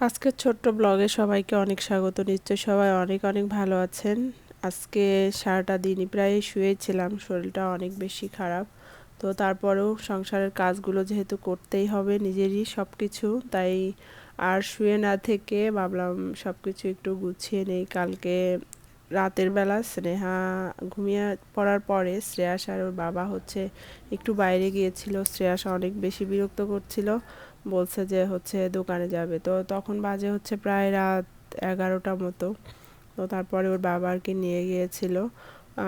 আজকের ছোট্ট ব্লগে সবাইকে অনেক স্বাগত। নিশ্চয় সবাই অনেক অনেক ভালো আছেন। আজকে সারাটা দিনই প্রায় শুয়েছিলাম, শরীরটা অনেক বেশি খারাপ। তো তারপরেও সংসারের কাজগুলো যেহেতু করতেই হবে নিজেরই সব কিছু তাই আর শুয়ে না থেকে ভাবলাম সব কিছু একটু গুছিয়ে নেই। কালকে রাতের বেলা স্নেহা ঘুমিয়ে পড়ার পরে শ্রেয়াস আর ওর বাবা হচ্ছে একটু বাইরে গিয়েছিল। শ্রেয়াস অনেক বেশি বিরক্ত করছিল, বলছে যে হচ্ছে দোকানে যাবে। তো তখন বাজে হচ্ছে প্রায় রাত এগারোটা মতো। তো তারপরে ওর বাবা আর কি নিয়ে গিয়েছিল।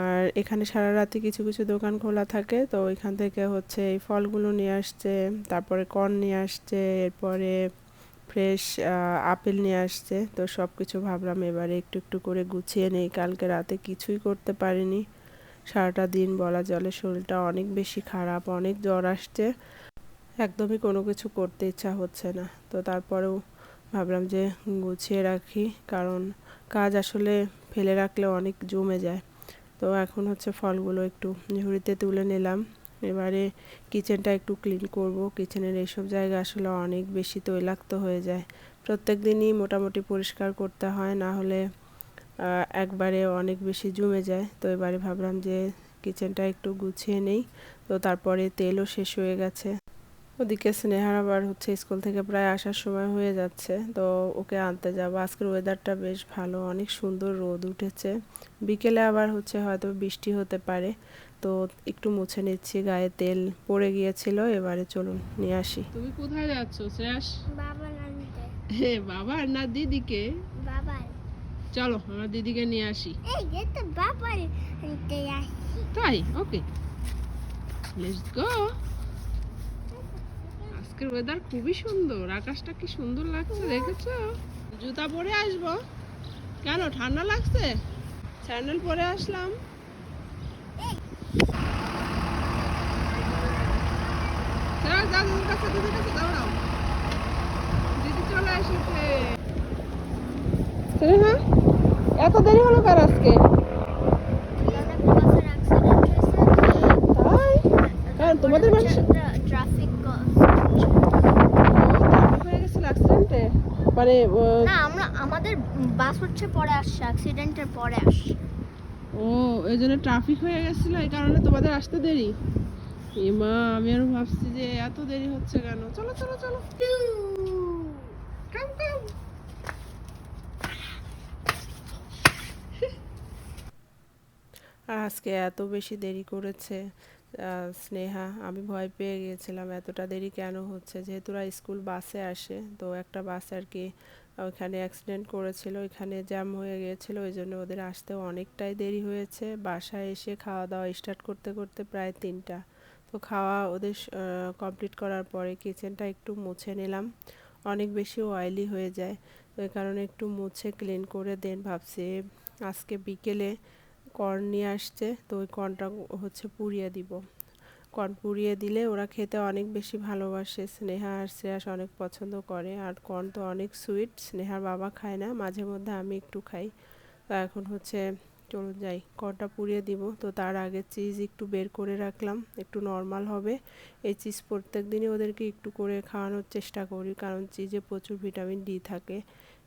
আর এখানে সারা রাতে কিছু কিছু দোকান খোলা থাকে। তো ওইখান থেকে হচ্ছে এই ফলগুলো নিয়ে আসছে, তারপরে কর্ন নিয়ে আসছে, এরপরে ফ্রেশ আপেল নিয়ে আসছে। তো সব কিছু ভাবলাম এবারে একটু একটু করে গুছিয়ে নেই। কালকে রাতে কিছুই করতে পারিনি। সারাটা দিন বলা জলে শরীরটা অনেক বেশি খারাপ, অনেক জ্বর আসছে। একদমই কোনো কিছু করতে ইচ্ছা হচ্ছে না। তো তারপরেও ভাবলাম যে গুছিয়ে রাখি, কারণ কাজ আসলে ফেলে রাখলে অনেক জমে যায়। তো এখন হচ্ছে ফলগুলো একটু ঝুড়িতে তুলে নিলাম। এবারে কিচেনটা একটু ক্লিন করব। কিচেনের এইসব জায়গা আসলে অনেক বেশি তৈলাক্ত হয়ে যায়। প্রত্যেক দিনই মোটামুটি পরিষ্কার করতে হয়, না হলে একবারে অনেক বেশি জমে যায়। তো এবারে ভাবলাম যে কিচেনটা একটু গুছিয়ে নেই। তো তারপরে তেলও শেষ হয়ে গেছে। ওদিকে স্নেহার আবার হচ্ছে স্কুল থেকে প্রায় আসার সময় হয়ে যাচ্ছে তো ওকে আনতে যাব। আজকের ওয়েদারটা বেশ ভালো অনেক সুন্দর রোদ উঠেছে। বিকেলে আবার হচ্ছে হয়তো বৃষ্টি হতে পারে তো একটু মুছে নিচ্ছি গায়ে তেল পড়ে গিয়েছিল এবারে চলুন নিয়ে আসি। তুমি কোথায় যাচ্ছ শ্রেয়াস? বাবা হে বাবা আর না দিদিকে? চলো আমার দিদিকে নিয়ে আসি। এই যে তো বাবা আনতে আসি। তাই? ওকে লেটস গো আজকের ওয়েদার খুবই সুন্দর। আকাশটা কি সুন্দর লাগছে দেখেছ? জুতা পরে আসব। কেন, ঠান্ডা লাগছে? স্যান্ডেল পরে আসলাম। এত দেরি হলো কার আজকে তাই কারণ তোমাদের বাসা ট্রাফিক হয়ে গেছিল অ্যাক্সিডেন্টে মানে ও না আমরা আমাদের বাস হচ্ছে পরে আসছে অ্যাক্সিডেন্টের পরে আসছে। ও ওই জন্য ট্রাফিক হয়ে গেছিল এই কারণে তোমাদের আসতে দেরি। এ মা আমি আরও ভাবছি যে এত দেরি হচ্ছে কেন? চলো চলো চলো। কাম কাম আর আজকে এত বেশি দেরি করেছে। স্নেহা, আমি ভয় পেয়ে গিয়েছিলাম এতটা দেরি কেন হচ্ছে? যেহেতু ওরা স্কুল বাসে আসে, তো একটা বাস আর কি ওইখানে অ্যাক্সিডেন্ট করেছিল, ওইখানে জ্যাম হয়ে গিয়েছিল, ওই জন্য ওদের আসতেও অনেকটাই দেরি হয়েছে। বাসায় এসে খাওয়া দাওয়া স্টার্ট করতে করতে প্রায় তিনটা। তো খাওয়া ওদের কমপ্লিট করার পরে কিচেনটা একটু মুছে নিলাম। অনেক বেশি অয়েলি হয়ে যায়। তো এই কারণে একটু মুছে ক্লিন করে দেন ভাবছি। আজকে বিকেলে কর্ন নিয়ে আসছে, তো ওই কর্নটা হচ্ছে পুড়িয়ে দিব। কর্ন পুড়িয়ে দিলে ওরা খেতে অনেক বেশি ভালোবাসে, স্নেহা আর শ্রেয়াস অনেক পছন্দ করে। আর কর্ন তো অনেক সুইট স্নেহার বাবা খায় না, মাঝে মধ্যে আমি একটু খাই। তো এখন হচ্ছে চলুন যাই কর্নটা পুড়িয়ে দিব। তো তার আগে চিজ একটু বের করে রাখলাম, একটু নর্মাল হবে। এই চিজ প্রত্যেক দিনই ওদেরকে একটু করে খাওয়ানোর চেষ্টা করি, কারণ চিজে প্রচুর ভিটামিন ডি থাকে।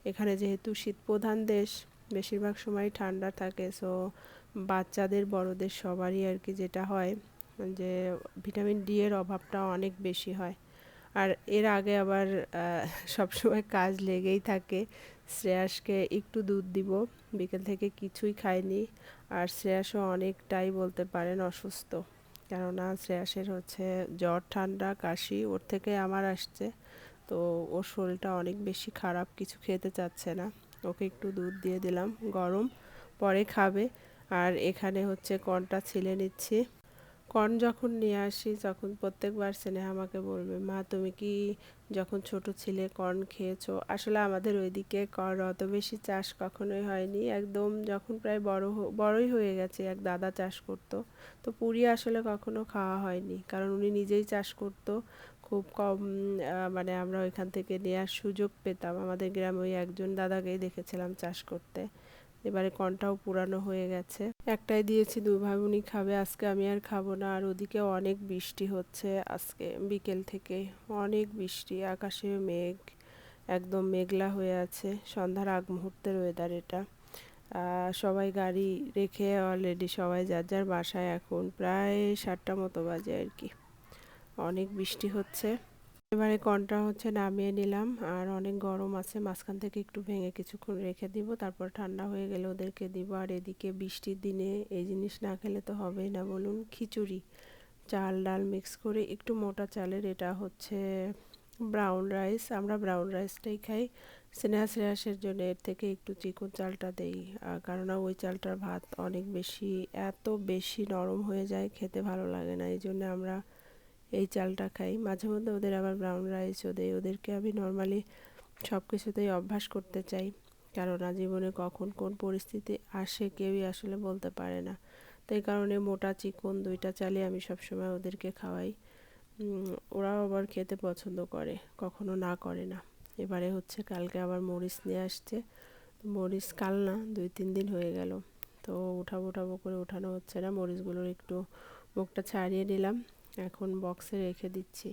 এখানে যেহেতু শীত প্রধান দেশ বেশিরভাগ সময় ঠান্ডা থাকে সো বাচ্চাদের, বড়দের সবারই আর কি যেটা হয় যে ভিটামিন ডি এর অভাবটা অনেক বেশি হয়। আর এর আগে আবার সবসময় কাজ লেগেই থাকে, শ্রেয়াসকে একটু দুধ দিব, বিকেল থেকে কিছুই খায়নি আর শ্রেয়াসও অনেকটাই বলতে পারেন অসুস্থ, কেননা শ্রেয়াসের হচ্ছে জ্বর, ঠান্ডা, কাশি, ওর থেকে আমার আসছে, তো ওর শরীরটা অনেক বেশি খারাপ, কিছু খেতে চাচ্ছে না। ওকে একটু দুধ দিয়ে দিলাম, গরম, পরে খাবে। আর এখানে হচ্ছে কর্নটা ছিলে নিচ্ছি। কর্ন যখন নিয়ে আসি তখন প্রত্যেকবার স্নেহা আমাকে বলবে, মা, তুমি কি যখন ছোট ছিলে কর্ন খেয়েছো? আসলে আমাদের ওইদিকে কর্ন অত বেশি চাষ কখনোই হয়নি। একদম যখন প্রায় বড় বড়ই হয়ে গেছে, এক দাদা চাষ করতো। তো পুরি আসলে কখনো খাওয়া হয়নি, কারণ উনি নিজেই চাষ করতো। খুব কম মানে আমরা ওইখান থেকে নেওয়ার সুযোগ পেতাম। আমাদের গ্রামে ওই একজন দাদাকেই দেখেছিলাম চাষ করতে। এবারে কনটাও পুরানো হয়ে গেছে। একটাই দিয়েছি, দু ভাই বোনই খাবে, আজকে আমি আর খাব না। আর ওদিকে অনেক বৃষ্টি হচ্ছে আজকে বিকেল থেকে। অনেক বৃষ্টি, আকাশে মেঘ, একদম মেঘলা হয়ে আছে। সন্ধ্যার আগ মুহূর্তের ওয়েদার এটা। সবাই গাড়ি রেখে অলরেডি সবাই যার যার বাসায় এখন প্রায় সাতটা মতো বাজে আর কি। অনেক বৃষ্টি হচ্ছে। এবারে কনটা হচ্ছে নামিয়ে নিলাম আর অনেক গরম আছে, মাঝখান থেকে একটু ভেঙে কিছুক্ষণ রেখে দিব, তারপর ঠান্ডা হয়ে গেলে ওদেরকে দিব। আর এদিকে বৃষ্টির দিনে এই জিনিস না খেলে তো হবেই না, বলুন। খিচুড়ি, চাল, ডাল মিক্স করে একটু মোটা চালের, এটা হচ্ছে ব্রাউন রাইস আমরা ব্রাউন রাইসটাই খাই। স্নেহা শ্রেয়াসের জন্য এর থেকে একটু চিকন চালটা দেই কেননা ওই চালটার ভাত অনেক বেশি, এত বেশি নরম হয়ে যায়, খেতে ভালো লাগে না। এই জন্য আমরা এই চালটা খাই। মাঝে মধ্যে ওদের আবার ব্রাউন রাইসও দেয় ওদেরকে আমি নর্মালি সব কিছুতেই অভ্যাস করতে চাই। কেননা জীবনে কখন কোন পরিস্থিতি আসে কেউই আসলে বলতে পারে না। তাই কারণে মোটা চিকন দুইটা চালে আমি সবসময় ওদেরকে খাওয়াই। ওরাও আবার খেতে পছন্দ করে, কখনো না করে না। এবারে হচ্ছে কালকে আবার মরিচ নিয়ে আসছে। মরিচ কাল না, দুই তিন দিন হয়ে গেল। তো উঠাবো উঠাবো করে উঠানো হচ্ছে না। মরিচগুলোর একটু মুখটা ছাড়িয়ে নিলাম। এখন বক্সে রেখে দিচ্ছি।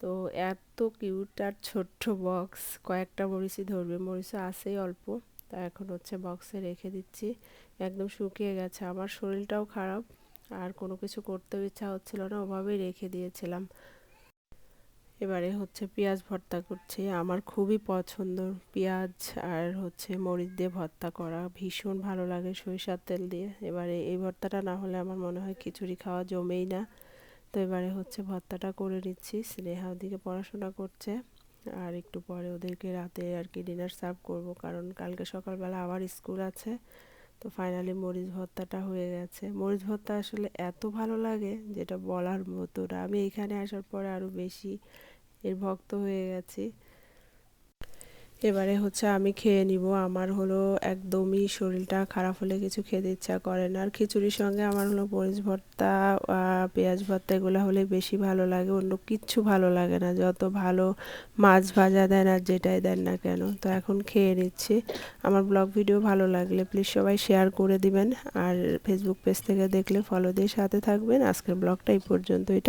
তো এত কিউট আর ছোট্ট বক্স কয়েকটা মরিচই ধরবে। মরিচও আছেই অল্প, তা এখন হচ্ছে বক্সে রেখে দিচ্ছি। একদম শুকিয়ে গেছে। আমার শরীরটাও খারাপ, আর কোনো কিছু করতেও ইচ্ছা হচ্ছিল না, ওভাবেই রেখে দিয়েছিলাম। এবারে হচ্ছে পেঁয়াজ ভর্তা করছি। আমার খুবই পছন্দ পেঁয়াজ আর হচ্ছে মরিচ দিয়ে ভর্তা করা। ভীষণ ভালো লাগে সরিষার তেল দিয়ে। এবারে এই ভর্তাটা না হলে আমার মনে হয় খিচুড়ি খাওয়া জমেই না। তো এবারে হচ্ছে ভর্তাটা করে নিচ্ছি। স্নেহা ওদিকে পড়াশোনা করছে আর একটু পরে ওদেরকে রাতে আর কি ডিনার সার্ভ করব কারণ কালকে সকালবেলা আবার স্কুল আছে। তো ফাইনালি মরিচ ভর্তাটা হয়ে গেছে। মরিচ ভর্তা আসলে এত ভালো লাগে যেটা বলার মতো না। আমি এখানে আসার পরে আরও বেশি এর ভক্ত হয়ে গেছি। এবারে হচ্ছে আমি খেয়ে নিব। আমার হলো একদমই শরীরটা খারাপ হলে কিছু খেতে ইচ্ছা করে না। আর খিচুড়ির সঙ্গে আমার হলো মরিচ ভর্তা পেঁয়াজ ভর্তা এগুলো হলে বেশি ভালো লাগে। অন্য কিচ্ছু ভালো লাগে না। যত ভালো মাছ ভাজা দেন আর যেটাই দেন না কেন। তো এখন খেয়ে নিচ্ছি। আমার ব্লগ ভিডিও ভালো লাগলে প্লিজ সবাই শেয়ার করে দিবেন। আর ফেসবুক পেজ থেকে দেখলে ফলো দিয়ে সাথে থাকবেন। আজকের ব্লগটা এই পর্যন্ত এটা